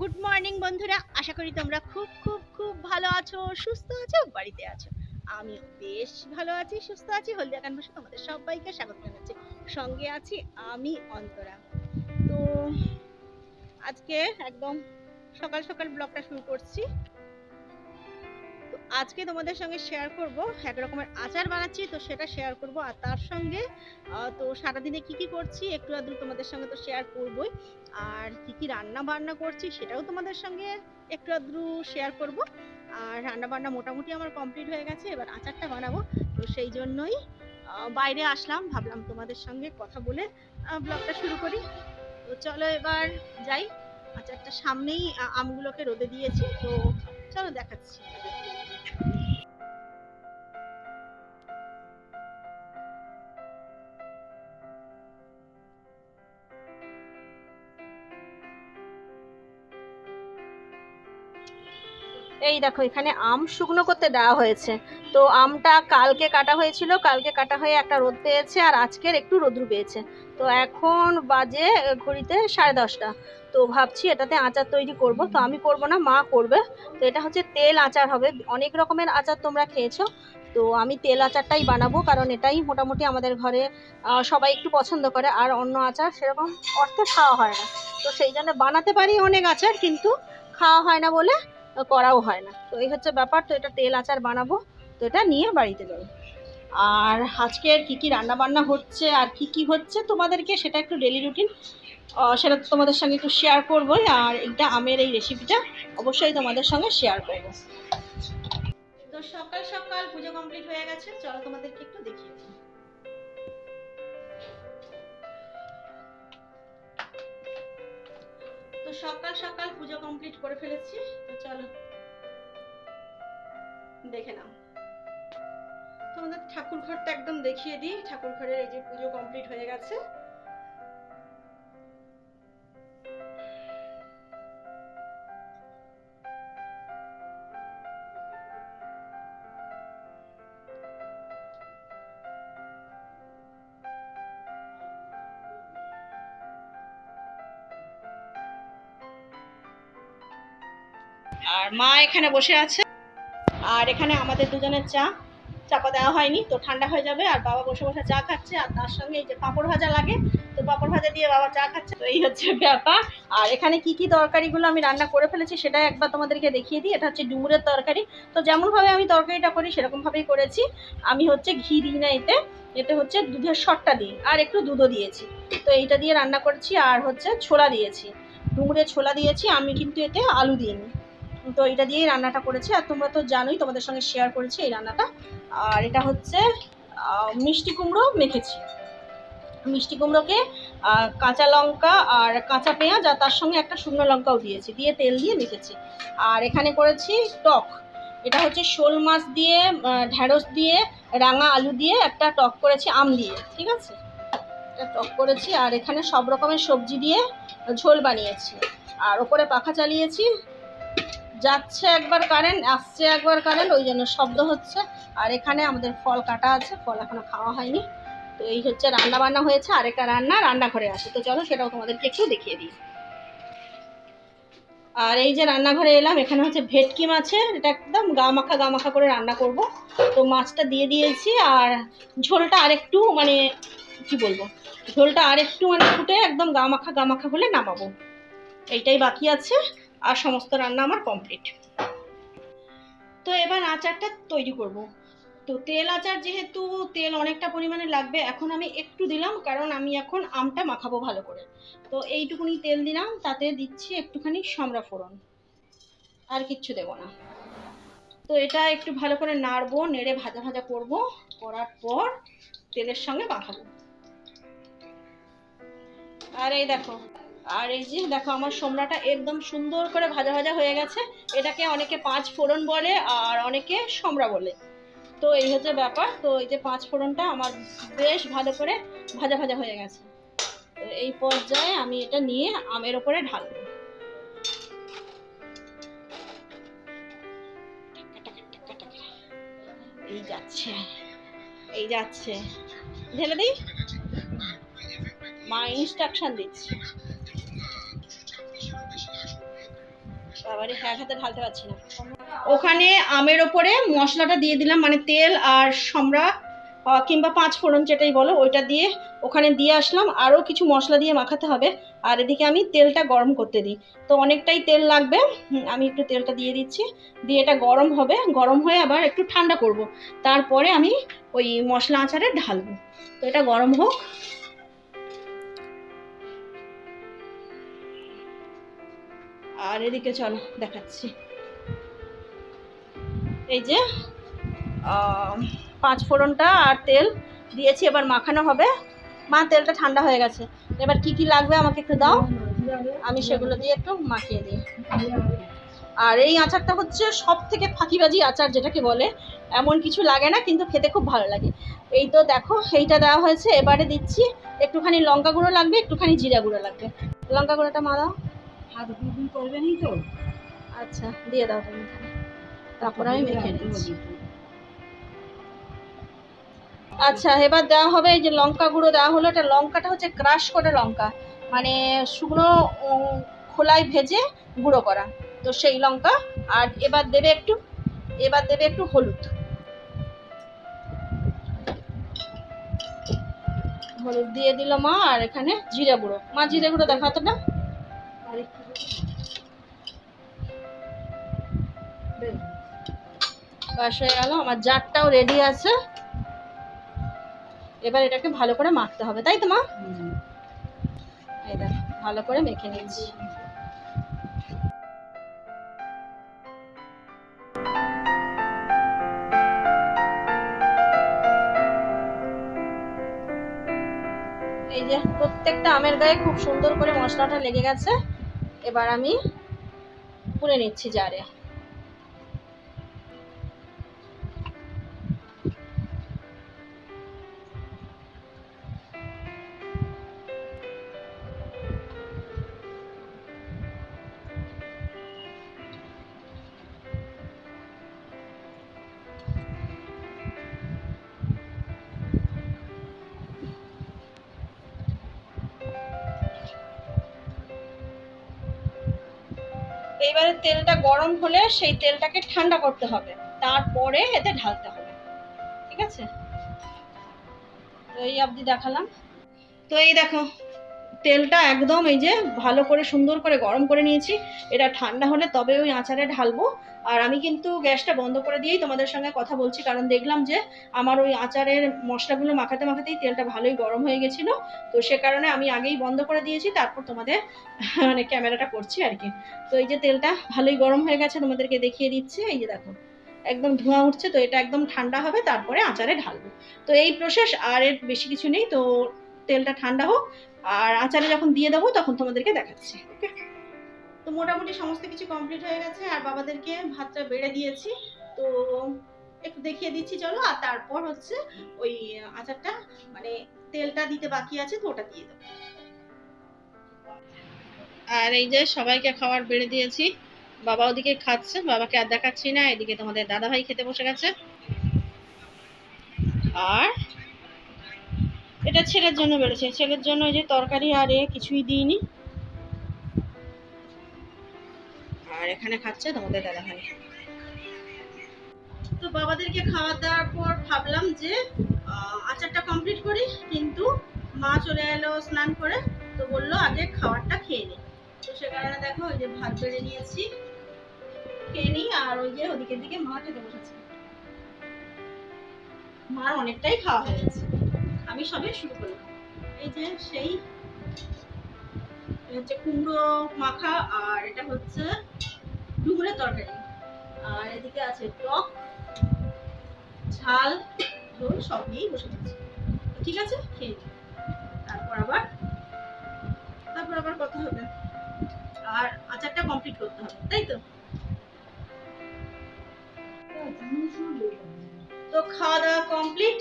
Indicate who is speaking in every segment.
Speaker 1: Good morning বন্ধুরা। আশা করি তোমরা খুব খুব খুব ভালো আছো, সুস্থ আছো, বাড়িতে আছো। আমিও বেশ ভালো আছি, সুস্থ আছি। হলদিয়া কানভাসে তোমাদের সবাইকে স্বাগত জানাচ্ছি। সঙ্গে আছি আমি, অন্তরা। তো আজকে একদম সকাল সকাল ব্লগটা শুরু করছি। আজকে তোমাদের সঙ্গে শেয়ার করব। এক রকমের আচার বানাচ্ছি, তো সেটা শেয়ার করব। আর তার সঙ্গে তো সারাদিনে কি কি করছি, একটু আধটু তোমাদের সঙ্গে তো শেয়ার করবই। আর কি কি রান্না বান্না করছি, সেটাও তোমাদের সঙ্গে একটু আধটু শেয়ার করব। আর রান্না বান্না মোটামুটি আমার কমপ্লিট হয়ে গেছে, এবার আচারটা বানাবো। তো সেই জন্যই বাইরে আসলাম, ভাবলাম তোমাদের সঙ্গে কথা বলে ব্লগটা শুরু করি। তো চলো এবার যাই। আচারটা সামনেই আমগুলোকে রোদে দিয়েছি, তো চলো দেখাচ্ছি। এই দেখো, এখানে আম শুকনো করতে দেওয়া হয়েছে। তো আমটা কালকে কাটা হয়েছিল, কালকে কাটা হয়ে একটা রোদ পেয়েছে আর আজকের একটু রোদ্রু পেয়েছে। তো এখন বাজে ঘড়িতে সাড়ে দশটা। তো ভাবছি এটাতে আচার তৈরি করব। তো আমি করব না, মা করবে। তো এটা হচ্ছে তেল আচার হবে। অনেক রকমের আচার তোমরা খেয়েছো। তো আমি তেল আচারটাই বানাবো কারণ এটাই মোটামুটি আমাদের ঘরে সবাই একটু পছন্দ করে। আর অন্য আচার সেরকম অর্থে খাওয়া হয় না। তো সেই জন্য বানাতে পারি অনেক আচার, কিন্তু খাওয়া হয় না বলে করাও হয় না। তো এই হচ্ছে ব্যাপার, তো এটা তেল আচার বানাবো, তো এটা নিয়ে বাড়িতে যাব। আর আজকের কি কি রান্না বান্না হচ্ছে আর কি কি হচ্ছে তোমাদেরকে সেটা একটু ডেলি রুটিন সেটা তোমাদের সঙ্গে একটু শেয়ার করবোই। আর এটা আমের এই রেসিপিটা অবশ্যই তোমাদের সঙ্গে শেয়ার করব। তো সকাল সকাল পুজো কমপ্লিট হয়ে গেছে, চলো তোমাদেরকে একটু দেখিয়ে সকাল সকাল পুজো কমপ্লিট করে ফেলেছি, তো চলো। দেখে নাও। তোমাদের ঠাকুর ঘরটা একদম দেখিয়ে দিই। ঠাকুর ঘরের এই যে পুজো কমপ্লিট হয়ে গেছে। আর মা এখানে বসে আছে। আর এখানে আমাদের দুজনের চা, চাপা দেওয়া হয়নি, তো ঠান্ডা হয়ে যাবে। আর বাবা বসে বসে চা খাচ্ছে, আর তার সঙ্গে এই যে পাঁপড় ভাজা লাগে, তো পাঁপড় ভাজা দিয়ে বাবা চা খাচ্ছে। তো এই হচ্ছে ব্যাপার। আর এখানে কি কি তরকারিগুলো আমি রান্না করে ফেলেছি সেটাই একবার তোমাদেরকে দেখিয়ে দিই। এটা হচ্ছে ডুমুরের তরকারি। তো যেমনভাবে আমি তরকারিটা করি, সেরকমভাবেই করেছি। আমি হচ্ছে ঘি দিই না এতে। এতে হচ্ছে দুধের শটটা দিই। আর একটু দুধও দিয়েছি। তো এইটা দিয়ে রান্না করেছি, আর হচ্ছে ছোলা দিয়েছি। ডুমুরের ছোলা দিয়েছি, আমি কিন্তু এতে আলু দিইনি। তো এটা দিয়েই রান্নাটা করেছি। আর তোমরা তো জানোই, তোমাদের সঙ্গে শেয়ার করেছি এই রান্নাটা। আর এটা হচ্ছে মিষ্টি কুমড়ো মেখেছি। মিষ্টি কুমড়োকে কাঁচা লঙ্কা আর কাঁচা পেঁয়াজ আর তার সঙ্গে একটা শুকনো লঙ্কাও দিয়েছি। দিয়ে তেল দিয়ে মেখেছি। আর এখানে করেছি টক। এটা হচ্ছে শোল মাছ দিয়ে ঢ্যাঁড়স দিয়ে, রাঙা আলু দিয়ে একটা টক করেছি, আম দিয়ে, ঠিক আছে? এটা টক করেছি। আর এখানে সব রকমের সবজি দিয়ে ঝোল বানিয়েছি। আর ওপরে পাখা চালিয়েছি। যাচ্ছে একবার কারেন্ট, আসছে একবার কারেন্ট, ওই জন্য শব্দ হচ্ছে। আর এখানে আমাদের ফল কাটা আছে, ফল এখনও খাওয়া হয়নি। তো এই হচ্ছে রান্না বান্না হয়েছে আর একটা রান্না, রান্নাঘরে আছে তো চলো সেটাও তোমাদেরকে একটু দেখিয়ে দিই। আর এই যে রান্নাঘরে এলাম, এখানে হচ্ছে ভেটকি মাছের, এটা একদম গা মাখা গা মাখা করে রান্না করব। তো মাছটা দিয়ে দিয়েছি, আর ঝোলটা আরেকটু মানে কি বলব? ঝোলটা আরেকটু মানে ফুটে একদম গা মাখা গা মাখা হলে নামাবো। এইটাই বাকি আছে। আর সমস্ত রান্না আমার কমপ্লিট তো এবার আচারটা তৈরি করব। তো তেল আচার যেহেতু তেল অনেকটা পরিমাণে লাগবে, এখন আমি একটু দিলাম কারণ আমি এখন আমটা মাখাবো ভালো করে। তো এইটুকুনি তেল দিলাম, তাতে দিচ্ছি একটুখানি সমরা ফোড়ন। আর কিচ্ছু দেবো না। তো এটা একটু ভালো করে নাড়বো, নেড়ে ভাজা ভাজা করব, করার পর তেলের সঙ্গে মাখাবো। আর এই দেখো আর এই যে দেখো আমার সোমরাটা একদম সুন্দর করে ভাজা ভাজা হয়ে গেছে। এটাকে অনেকে পাঁচ ফোড়ন বলে আর অনেকে সমরা বলে। তো এই হচ্ছে ব্যাপার। তো এই যে পাঁচ ফোড়নটা আমার বেশ ভালো করে ভাজা ভাজা হয়ে গেছে। তো এই পর্যায়ে আমি এটা নিয়ে আমের ওপরে ঢালবো। এই যাচ্ছে। এই যাচ্ছে। ঢেলে দিই? মা ইনস্ট্রাকশন দিচ্ছে। এক হাতে ঢালতে পারছি না। ওখানে আমের ওপরে মশলাটা দিয়ে দিলাম মানে তেল আর সম্রা কিংবা পাঁচ ফোড়ন যেটাই বলো, ওইটা দিয়ে ওখানে দিয়ে আসলাম। আরও কিছু মশলা দিয়ে মাখাতে হবে। আর এদিকে আমি তেলটা গরম করতে দিই। তো অনেকটাই তেল লাগবে। আমি একটু তেলটা দিয়ে দিচ্ছি। দিয়ে এটা গরম হবে। গরম হয়ে আবার একটু ঠান্ডা করব। তারপরে আমি ওই মশলা আচারে ঢালবো। তো এটা গরম হোক। আর এদিকে চলো, দেখাচ্ছি। এই যে পাঁচ ফোড়নটা আর তেল দিয়েছি, এবার মাখানো হবে। মা, তেলটা ঠান্ডা হয়ে গেছে। এবার কি কি লাগবে আমাকে একটু দাও? আমি সেগুলো দিয়ে একটু মাখিয়ে দিই। আর এই আচারটা হচ্ছে সব থেকে ফাঁকিবাজি আচার, যেটাকে বলে। এমন কিছু লাগে না, কিন্তু খেতে খুব ভালো লাগে। এই তো দেখো, এইটা দেওয়া হয়েছে। এবারে দিচ্ছি, একটুখানি লঙ্কা গুঁড়ো লাগবে, একটুখানি জিরা গুঁড়ো লাগবে। লঙ্কা গুঁড়োটা মা দাও।
Speaker 2: হাত গুড়গুড় করবে নি তো।
Speaker 1: আচ্ছা দিয়ে দাও তুমি তারপর আমি মেখে নিচ্ছি। আচ্ছা এবার দেওয়া হবে এই যে লঙ্কা গুঁড়ো দেওয়া হলো এটা লঙ্কাটা হচ্ছে ক্রাশ করে লঙ্কা। মানে শুকনো খোলায় ভেজে গুঁড়ো করা। তো সেই লঙ্কা আর এবার দেবে একটু এবার দেবে একটু হলুদ। হলুদ দিয়ে দিল মা আর এখানে জিরে গুঁড়ো। মা জিরে গুঁড়ো দেখাতো না? বাস হয়ে গেল আমার জারটাও রেডি আছে। এবার এটাকে ভালো করে মাখতে হবে তাই তো মা। এই দেখ ভালো করে মেখে নিয়েছি এই যে প্রত্যেকটা আমের গায়ে খুব সুন্দর করে মশলাটা লেগে গেছে। এবার আমি পুড়ে নিচ্ছি জারে। এইবারে তেলটা গরম হলে সেই তেলটাকে ঠান্ডা করতে হবে। তারপরে এতে ঢালতে হবে। ঠিক আছে? তো এই অবধি দেখালাম। তো এই দেখো তেলটা একদম এই যে ভালো করে সুন্দর করে গরম করে নিয়েছি। এটা ঠান্ডা হলে তবে ওই আচারে ঢালবো। আর আমি কিন্তু গ্যাসটা বন্ধ করে দিয়েই তোমাদের সঙ্গে কথা বলছি, কারণ দেখলাম যে আমার ওই আচারের মশলাগুলো মাখাতে মাখাতেই তেলটা ভালোই গরম হয়ে গেছিল। তো সে কারণে আমি আগেই বন্ধ করে দিয়েছি, তারপর তোমাদের মানে ক্যামেরাটা করছি আর কি। তো এই যে তেলটা ভালোই গরম হয়ে গেছে, তোমাদেরকে দেখিয়ে দিচ্ছি। এই যে দেখো, একদম ধোঁয়া উঠছে, তো এটা একদম ঠান্ডা হবে, তারপরে আচারে ঢালবো। তো এই প্রসেস আর এর বেশি কিছু নেই, তো তেলটা ঠান্ডা হোক। আর আচারে যখন দিয়ে দেবো, তখন তোমাদেরকে দেখাচ্ছি ওকে তো মোটামুটি সমস্ত কিছু কমপ্লিট হয়ে গেছে, আর বাবাদেরকে ভাতটা বেড়ে দিয়েছি। তো একটু দেখিয়ে দিচ্ছি, চলো, আর তারপর হচ্ছে ওই আচারটা মানে তেলটা দিতে বাকি আছে, তো ওটা দিয়ে দেবো। আর এই যে সবাইকে খাবার বেড়ে দিয়েছি, বাবা ওদিকে খাচ্ছে, বাবাকে আর দেখাচ্ছি না, এদিকে তোমাদের দাদা ভাই খেতে বসে গেছে। আর এটা ছেলের জন্য বেড়েছে। ছেলের জন্য যে তরকারি আর এ কিছুই দিইনি। আর এখানে খাচ্ছে তোমাদের দাদা ভাই তো বাবাদেরকে খাওয়া দাওয়ার পর ভাবলাম যে আচারটা কমপ্লিট করি, কিন্তু মা চলে এলো স্নান করে, তো বলল আগে খাবারটা খেয়ে নি। তো সে কারণে দেখো ওই যে ভাত বেড়ে নিয়েছি, খেয়ে নিই, আর ওই যে ওদিকের দিকে মা খেতে বসেছে। মার অনেকটাই খাওয়া হয়ে গেছে। আমি সবে শুরু করলাম। এই যে সেই হচ্ছে কুমড়ো মাখা আর এটা হচ্ছে ডুমুরের তরকারি। আর এদিকে আছে টক, ঝাল, ঝোল সব নিয়েই বসে গেছে ঠিক আছে, খেয়ে তারপর আবার তারপর আবার কথা হবে। আর আচারটা কমপ্লিট করতে হবে, তাই তো? তো খাওয়া দাওয়া কমপ্লিট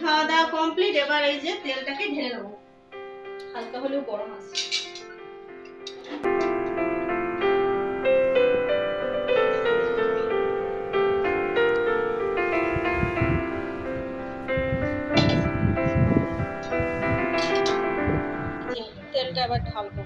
Speaker 1: খাওয়া দাওয়া কমপ্লিট এবার এই যে তেলটাকে ঢেলে নেব। হালকা হলেও গরম আছে। তেলটা আবার ঢালবো।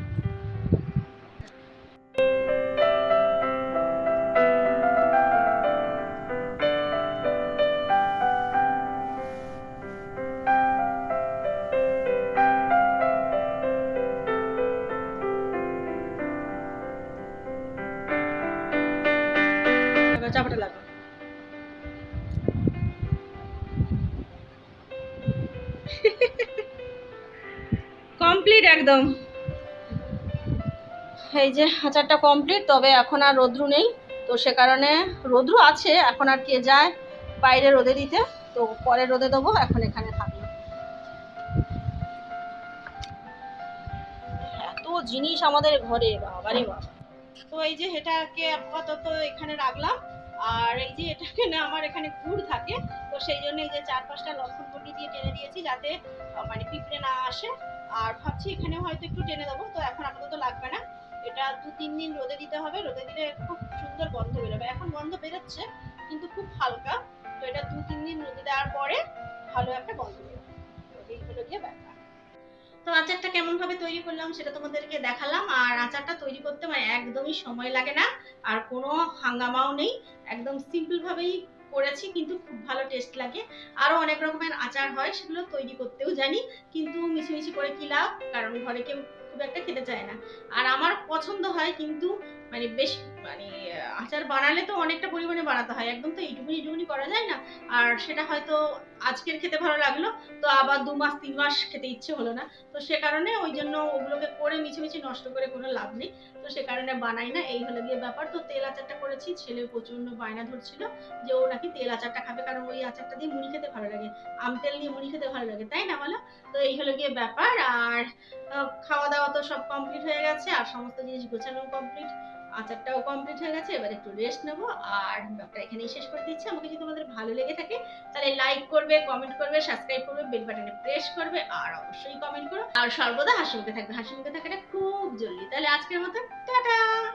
Speaker 1: কমপ্লিট একদম। এই যে আচারটা কমপ্লিট তবে এখন আর রোদ্রু নেই। তো সে কারণে রোদ্রু আছে এখন আর কে যায় বাইরে রোদে দিতে। তো পরে রোদে দেবো এখন এখানে থাকল এত জিনিস আমাদের ঘরে বাবারে বাবা। তো এই যে এটাকে আপাতত এখানে রাখলাম। আর এই যে এটাকে না আমার এখানে গুড় থাকে। তো সেই জন্য এই যে চার পাঁচটা লক্ষণ পট্টি দিয়ে টেনে দিয়েছি যাতে মানে পিঁপড়ে না আসে। আর ভাবছি এখানে হয়তো একটু টেনে দেবো, তো এখন আপাতত লাগবে না। এটা দু তিন দিন রোদে দিতে হবে, রোদে দিলে খুব সুন্দর গন্ধ বেরোবে। এখন গন্ধ বেরোচ্ছে, কিন্তু খুব হালকা। তো এটা দু তিন দিন রোদে দেওয়ার পরে ভালো একটা গন্ধ বেরোবে। তো এই হলো গিয়ে ব্যাপার। তো আচারটা কেমন ভাবে তৈরি করলাম সেটা তোমাদেরকে দেখালাম। আর আচারটা তৈরি করতে মানে একদমই সময় লাগে না, আর কোনো হাঙ্গামাও নেই। একদম সিম্পল ভাবেই করেছি, কিন্তু খুব ভালো টেস্ট লাগে। আরও অনেক রকমের আচার হয়, সেগুলো তৈরি করতেও জানি, কিন্তু মিছিমিছি করে কি লাভ? কারণ ঘরে কেউ খুব একটা খেতে চায় না। আর আমার পছন্দ হয় কিন্তু মানে বেশ মানে আচার বানালে তো অনেকটা পরিমাণে বানাতে হয়। একদম তো এইটুকুনি এইটুকুনি করা যায় না। আর সেটা হয়তো আজকের খেতে ভালো লাগল, তো আবার দু মাস, তিন মাস খেতে ইচ্ছে হলো না। তো সে কারণে ওই জন্য ওগুলোকে করে মিছিমিছি নষ্ট করে কোনো লাভ নেই। তো সে কারণে বানাই না, এই হলো গিয়ে ব্যাপার। তো তেল আচারটা করেছি, ছেলে প্রচণ্ড বায়না ধরছিল যে ও নাকি তেল আচারটা খাবে, কারণ ওই আচারটা দিয়ে মুড়ি খেতে ভালো লাগে। আম তেল দিয়ে মুড়ি খেতে ভালো লাগে, তাই না বলো? তো এই হলো গিয়ে ব্যাপার। আর খাওয়া দাওয়া তো সব কমপ্লিট হয়ে গেছে, আর সমস্ত জিনিস গোছানো কমপ্লিট আচারটাও কমপ্লিট হয়ে গেছে, এবার একটু রেস্ট নেব। আর ব্যাপারটা এখানেই শেষ করে দিচ্ছি। আমাকে যদি তোমাদের ভালো লেগে থাকে, তাহলে লাইক করবে কমেন্ট করবে সাবস্ক্রাইব করবে বেল বাটনে প্রেস করবে, আর অবশ্যই কমেন্ট করো। আর সর্বদা হাসি মুখে থাকবে। হাসি মুখে থাকাটা খুব জরুরি। তাহলে আজকের মতো, টাটা!